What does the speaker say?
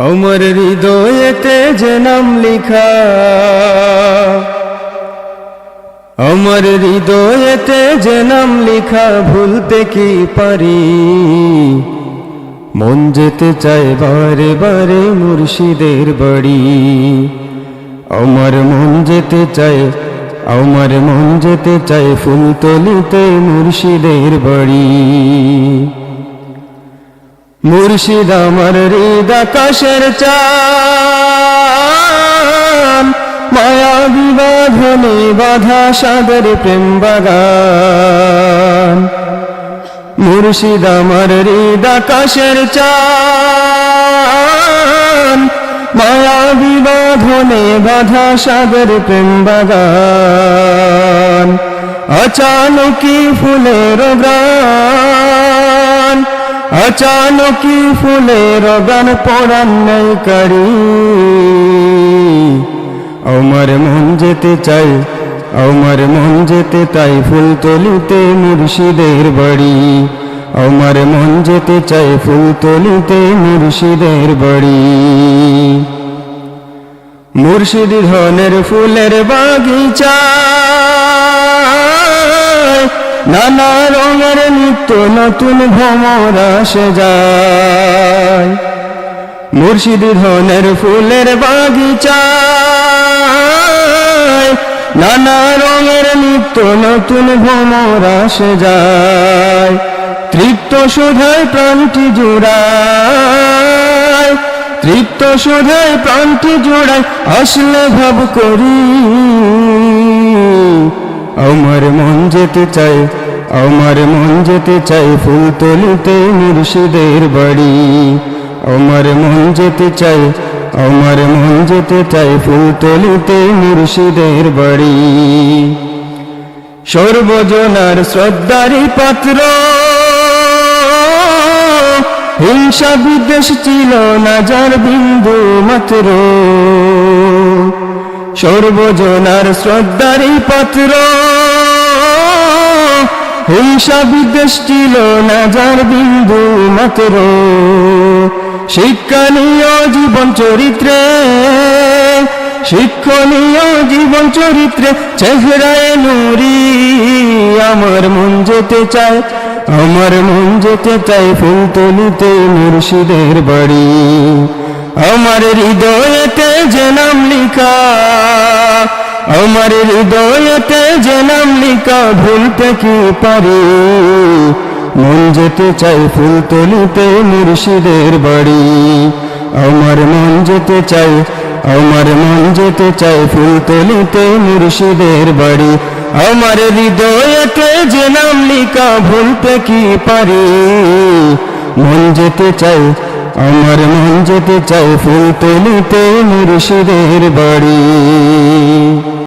আমার হৃদয়েতে যে নাম লিখা। আমার হৃদয়েতে যে নাম লিখা, ভুলতে কি পারি? মন যেতে চায় বারে বারে মুর্শিদের বাড়ি। আমার মন যেতে চায়, আমার মন যেতে চায় ফুলতলিতে মুর্শিদের বাড়ি। মুর্শিদ আমার হৃদ আকাশের চান মায়া বিবাধনে বাধা সাদের প্রেম বাগান। মুর্শিদ আমার হৃদ আকাশের চান মায়া বিবাধনে বাধা সাদের প্রেম বাগান। অচানকি ফুলের গ্রান অচানকি ফুলের গান পড়ান নাই করি আমার মন যেতে চাই আমার মন যেতে তাই ফুল তলিতে মুর্শিদের বাড়ি। আমার মন যেতে চাই ফুল তলিতে মুর্শিদের বাড়ি। মুর্শিদ ধনের ফুলের বাগিচা, নানা নিত্য নতুন ভ্রমর আসে যায়। মুর্শিদ ধনের ফুলের বাগিচা নানা রঙের নিত্য নতুন ভ্রমর আসে যায়। তৃপ্ত সুধায় প্রাণটি জুড়ায়, তৃপ্ত সুধায় প্রাণটি জোড়ায়, আসলে ভাব করি। আমার মন যেতে চাই আমার মন যেতে চাই ফুল তলিতে মুর্শিদের বাড়ি। আমার মন যেতে চাই আমার মন যেতে চাই ফুল তলিতে মুর্শিদের বাড়ি। সর্বজনার শ্রদ্ধারি পাত্র। হিংসা বিদ্বেষ ছিল না যার বিন্দু মাত্র। সর্বজনার শ্রদ্ধারি পাত্র। হিংসা বিদ্বেষ ছিল না যার বিন্দু মাত্র। শিক্ষণীয় জীবন চরিত্রে শিক্ষণীয় জীবন চরিত্রে চেহারায় নুরি। আমার মন যেতে চায়, আমার মন যেতে চায় ফুলতলিতে মুর্শিদের বাড়ি। আমার হৃদয়েতে যে নাম লিখা আমার হৃদয়েতে যে নাম লিখা ভুলতে কি পারি? মন যেতে চাই ফুলতলিতে মুর্শিদের বাড়ি। আমার মন যেতে চাই আমার মন যেতে চাই ফুলতলিতে মুর্শিদের বাড়ি। আমার হৃদয়তে যে নাম লিখা ভুলতে কি পারি? মন যেতে চাই আমার মন যেতে চাই ফুলতলিতে মুর্শিদের বাড়ি।